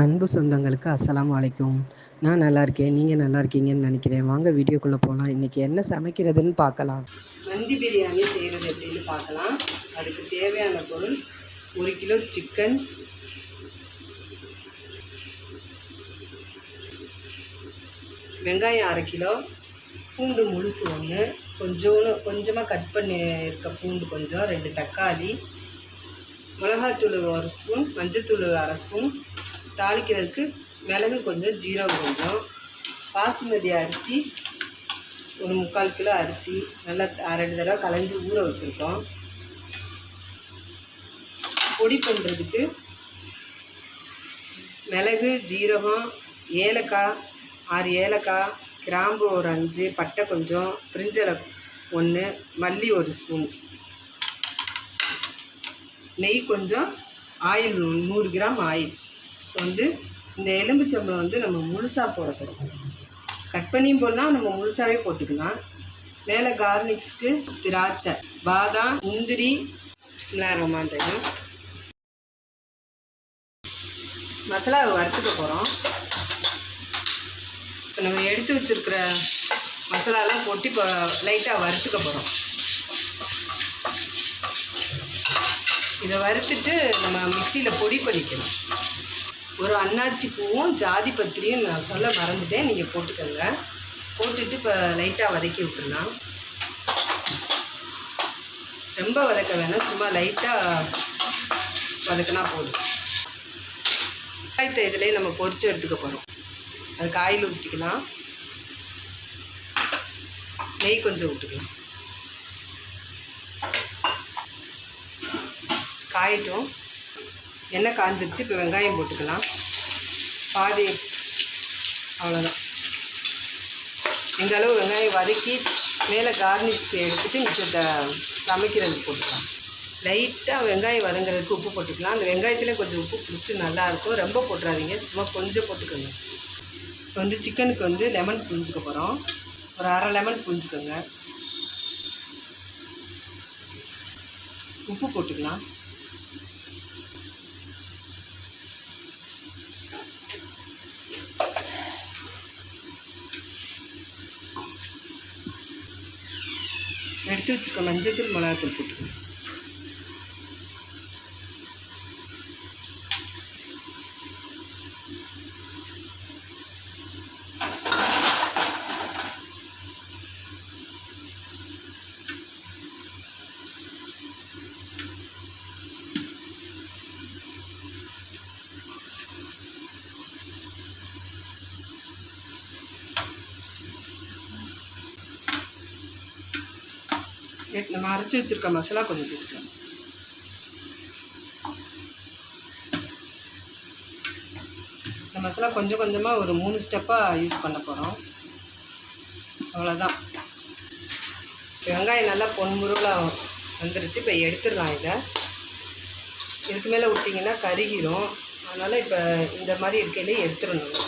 அன்பு சொந்தங்களுக்கு அஸ்லாம் வலைக்கும் நான் நல்லா இருக்கேன் நீங்கள் நல்லா இருக்கீங்கன்னு நினைக்கிறேன். வாங்க வீடியோக்குள்ளே போகலாம் இன்றைக்கி என்ன சமைக்கிறதுன்னு பார்க்கலாம். மந்தி பிரியாணி செய்கிறது எப்படின்னு பார்க்கலாம். அதுக்கு தேவையான பொருள் ஒரு கிலோ சிக்கன் வெங்காயம் அரை கிலோ. பூண்டு முழுசு ஒன்று கொஞ்சோன்னு கொஞ்சமாக கட் பண்ணி இருக்க பூண்டு கொஞ்சம் ரெண்டு தக்காளி. மிளகாத்தூள் ஒரு ஸ்பூன் மஞ்சத்தூள் அரை ஸ்பூன் தாளிக்கிறதுக்கு மிளகு கொஞ்சம் ஜீரகம் கொஞ்சம் பாசுமதி அரிசி ஒரு முக்கால் கிலோ அரிசி நல்லா ரெண்டு தடவை கலைஞ்சி ஊற வச்சுருக்கோம். பொடி பண்ணுறதுக்கு மிளகு ஜீரகம் ஏலக்காய் ஆறு ஏலக்காய் கிராம்பு ஒரு அஞ்சு பட்டை கொஞ்சம் பிரிஞ்சலை ஒன்று மல்லி ஒரு ஸ்பூன். நெய் கொஞ்சம் ஆயில் நூறு கிராம் ஆயில். வந்து இந்த எலும்புச்சம்பளம் வந்து நம்ம முழுசாக போடக்கூடாது கட் பண்ணியும் போடலாம் நம்ம முழுசாகவே போட்டுக்கலாம். மேலே கார்னிக்ஸ்க்கு திராட்சை பாதாம் முந்திரி ஸ்லாரமான்றது மசாலாவை வறுத்துக்க போகிறோம் இப்போ நம்ம எடுத்து வச்சுருக்கிற மசாலாலாம் கொட்டி இப்போ லைட்டாக வறுத்துக்க போகிறோம் இதை வறுத்துட்டு நம்ம மிக்சியில் பொடி பண்ணிக்கணும் ஒரு அன்னாச்சி பூவும் ஜாதி பத்திரியும் நான் சொல்ல மறந்துட்டேன். நீங்கள் போட்டுக்கோங்க. போட்டுட்டு இப்போ லைட்டாக வதக்கி விட்டுடலாம் ரொம்ப வதக்க வேணாம். சும்மா லைட்டாக வதக்கினா போதும். வெங்காயத்தை இதிலே நம்ம பொறிச்சு எடுத்துக்க போகிறோம் அது காயில் ஊற்றிக்கலாம் நெய் கொஞ்சம் விட்டுக்கலாம் காயட்டும். எண்ணெய் காஞ்சிருச்சு இப்போ வெங்காயம் போட்டுக்கலாம். பாதி அவ்வளோதான் இந்த அளவு வெங்காயம் வதக்கி மேலே கார்னிஷ் எடுத்துட்டு மிச்சத்தை சமைக்கிறதுக்கு போட்டுக்கலாம். லைட்டாக வெங்காயம் வதங்குறதுக்கு உப்பு போட்டுக்கலாம். அந்த வெங்காயத்தில் கொஞ்சம் உப்பு பிடிச்சி நல்லாயிருக்கும் ரொம்ப போட்டுறாதீங்க. சும்மா கொஞ்சம் போட்டுக்கோங்க. இப்போ வந்து சிக்கனுக்கு வந்து லெமன் புரிஞ்சுக்க போகிறோம் ஒரு அரை லெமன் புரிஞ்சுக்கோங்க உப்பு போட்டுக்கலாம். எடுத்து வச்சுருக்க மஞ்சள் தூள் மிளகாத்தூள் போட்டுக்கணும் நம்ம அரைச்சி வச்சுருக்க மசாலா கொஞ்சம் போட்டுக்கலாம். இந்த மசாலா கொஞ்சம் கொஞ்சமாக ஒரு மூணு ஸ்டெப்பாக யூஸ் பண்ண போகிறோம் அவ்வளோதான் வெங்காயம் நல்லா பொன்முருளாக வந்துருச்சு. இப்போ எடுத்துடலாம் இதை. இதுக்கு மேலே விட்டிங்கன்னா கருகிரும். அதனால் இப்போ இந்த மாதிரி இருக்கையிலே எடுத்துடணும்.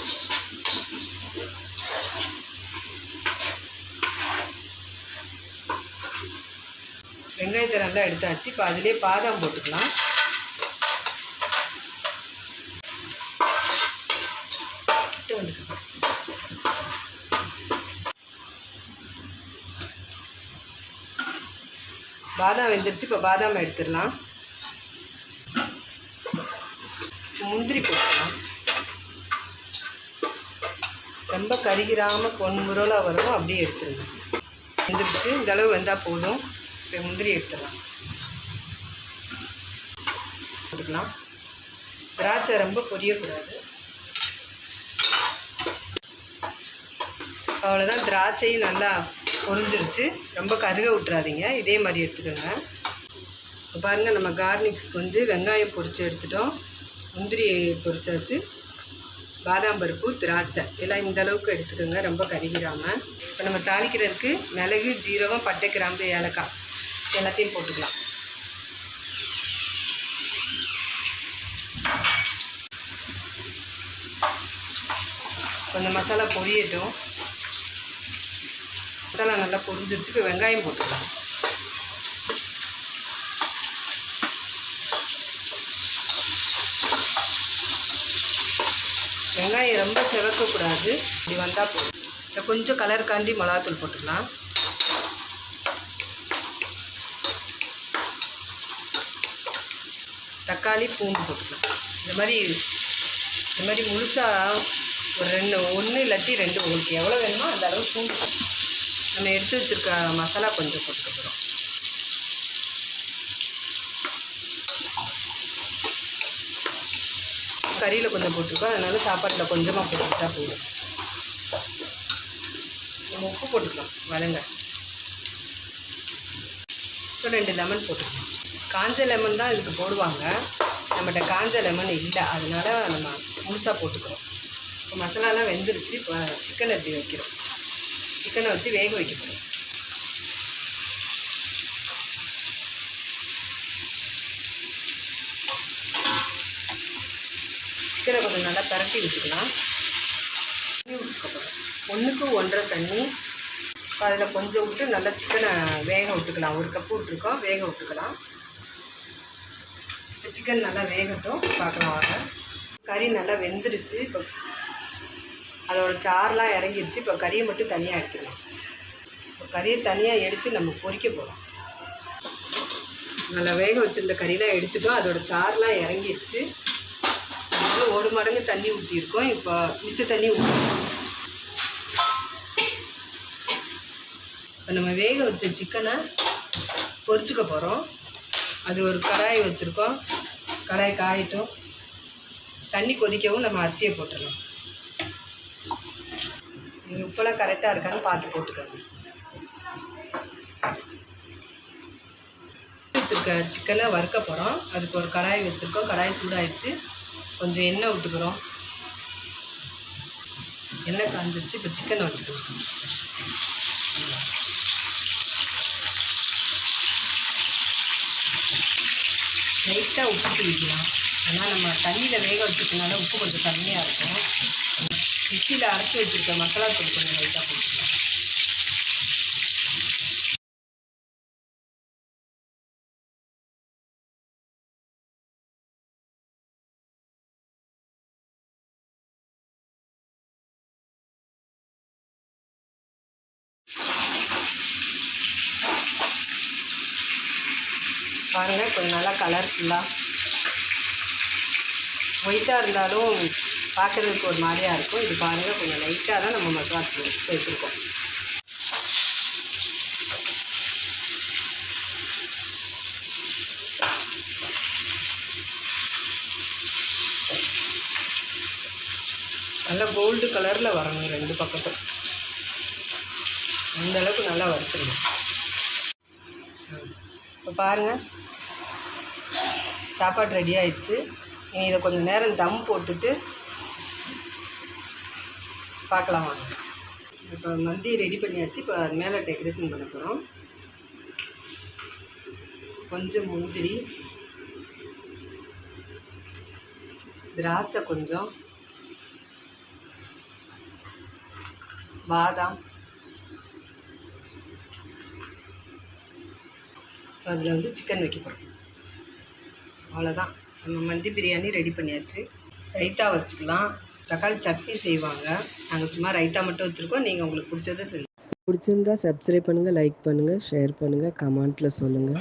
வெங்காயத்தை நல்லா எடுத்தாச்சு. இப்போ அதிலே பாதாம் போட்டுக்கலாம். பாதாம் வெந்துருச்சு. இப்போ பாதாம் எடுத்துடலாம். முந்திரி போட்டுக்கலாம். ரொம்ப கருகிராமல் பொன்முறலாக வரும். அப்படியே எடுத்துருங்க. வெந்துருச்சு. இந்தளவு வந்தால் போதும். இப்போ முந்திரி எடுத்துடலாம். போட்டுக்கலாம் திராட்சை ரொம்ப பொரியக்கூடாது. அவ்வளோதான் திராட்சையும் நல்லா பொரிஞ்சிருச்சு. ரொம்ப கருக விட்டுறாதீங்க. இதே மாதிரி எடுத்துக்கோங்க. இப்போ பாருங்கள் நம்ம கார்னிக்ஸ்க்கு வந்து வெங்காயம் பொரித்து எடுத்துட்டோம். முந்திரி பொரிச்சாச்சு. பாதாம் பருப்பு திராட்சை. எல்லாம் இந்த அளவுக்கு எடுத்துக்கோங்க. ரொம்ப கருகிராமல் இப்போ நம்ம தாளிக்கிறதுக்கு மிளகு ஜீரகம் பட்டை கிராம்பு ஏலக்காய். எல்லாத்தையும் போட்டுக்கலாம். கொஞ்சம் மசாலா பொரியட்டும். மசாலா நல்லா பொரிஞ்சிருச்சு இப்போ வெங்காயம் போட்டுக்கலாம். வெங்காயம் ரொம்ப செவக்கக்கூடாது இப்படி வந்தால் போதும். கொஞ்சம் கலர் காண்டி மிளகாத்தூள் போட்டுக்கலாம். தக்காளி பூண்டு போட்டுக்கலாம். இந்த மாதிரி இந்த மாதிரி முழுசாக ஒரு ரெண்டு ஒன்று இல்லாட்டி ரெண்டு உங்களுக்கு எவ்வளோ வேணுமோ அந்த அளவு பூண்டு நம்ம எடுத்து வச்சுருக்க மசாலா கொஞ்சம் போட்டுக்கிறோம் கறியில் கொஞ்சம் போட்டிருக்கோம். அதனால சாப்பாட்டில் கொஞ்சமாக போட்டுக்கிட்டா போதும். நம்ம உப்பு போட்டுக்கலாம். வதங்க. ரெண்டு லெமன் போட்டுக்கலாம். காஞ்ச லெமன் தான் இதுக்கு போடுவாங்க. நம்மகிட்ட காஞ்ச லெமன் இல்லை. அதனால் நம்ம முழுசாக போட்டுக்கிறோம். இப்போ மசாலாலாம் வெந்துருச்சு. இப்போ சிக்கன் எப்படி வைக்கிறோம். சிக்கனை வச்சு வேக வைக்க போகிறோம் சிக்கனை கொஞ்சம் நல்லா பரட்டி விட்டுக்கலாம். தண்ணி விட்டுக்க ஒன்றுக்கு ஒன்றரை தண்ணி. அதில் கொஞ்சம் விட்டு நல்லா சிக்கனை வேக விட்டுக்கலாம். ஒரு கப்பு விட்டுருக்கோம். வேக விட்டுக்கலாம். இப்போ சிக்கன் நல்லா வேகட்டும். பார்க்கலாம் வாங்க. கறி நல்லா வெந்துருச்சு. இப்போ அதோடய சாரெலாம் இறங்கிருச்சு. இப்போ கறியை மட்டும் தனியாக எடுத்துக்கலாம். இப்போ கறியை தனியாக எடுத்து நம்ம பொறிக்க போகிறோம் நல்லா வேக வச்சிருந்த கறியெலாம் எடுத்துட்டோம். அதோடய சாரெலாம் இறங்கிருச்சு. நல்லா ஒரு மடங்கு தண்ணி ஊற்றிருக்கோம் இப்போ மிச்ச தண்ணி ஊற்றிருக்கோம் இப்போ நம்ம வேக வச்ச சிக்கனை பொரிச்சுக்க போகிறோம் அது ஒரு கடாய் வச்சுருக்கோம். கடாய் காயட்டும் தண்ணி கொதிக்கவும் நம்ம அரிசியை போட்டுடலாம். நீங்கள் உப்பெல்லாம் கரெக்டாக இருக்கான்னு பார்த்து போட்டுக்கோங்க. வச்சுருக்க சிக்கனை வறுக்க போகிறோம் அதுக்கு ஒரு கடாய் வச்சுருக்கோம். கடாய் சூடாயிடுச்சு. கொஞ்சம் எண்ணெய் விட்டுக்கிறோம் எண்ணெய் காஞ்சிருச்சு. இப்போ சிக்கனை வச்சுக்கலாம். லைட்டாக உப்பு பிடிக்கலாம். ஆனால் நம்ம தண்ணியில் வேக வச்சுருக்கனால உப்பு கொஞ்சம் கம்மியாக இருக்கும். மிக்சியில் அரைச்சி வச்சுருக்க மசாலா தூள் கொஞ்சம் லைட்டாக பிடிக்கும் பாருங்கள் கொஞ்சம் நல்லா கலர்ஃபுல்லாக ஒயிட்டாக இருந்தாலும் பார்க்குறதுக்கு ஒரு மாதிரியாக இருக்கும். இது பாருங்கள் கொஞ்சம் லைட்டாக தான் நம்ம மசாலா தூள் சேர்த்துருக்கோம் நல்லா கோல்டு கலரில் வரணும் ரெண்டு பக்கத்தும் அந்த அளவுக்கு நல்லா வறுத்துருங்க இப்போ பாருங்கள் சாப்பாடு ரெடி ஆயிடுச்சு. இனி இதை கொஞ்சம் நேரம் தம் போட்டுட்டு பார்க்கலாம் வாங்க. இப்போ மந்தி ரெடி பண்ணியாச்சு. இப்போ அது மேலே டெக்கரேஷன் பண்ண போகிறோம் கொஞ்சம் முந்திரி திராட்சை கொஞ்சம் பாதாம் அதில் வந்து சிக்கன் வைக்க போகிறோம் அவ்வளோதான் நம்ம மந்தி பிரியாணி ரெடி பண்ணியாச்சு. ரைத்தா வச்சுக்கலாம். தக்காளி சட்னி செய்வாங்க. நாங்கள் சும்மா ரைத்தா மட்டும் வச்சுருக்கோம். நீங்கள் உங்களுக்கு பிடிச்சதை செஞ்சு பிடிச்சிருந்தா சப்ஸ்கிரைப் பண்ணுங்கள் லைக் பண்ணுங்கள் ஷேர் பண்ணுங்கள் கமெண்ட்டில் சொல்லுங்கள்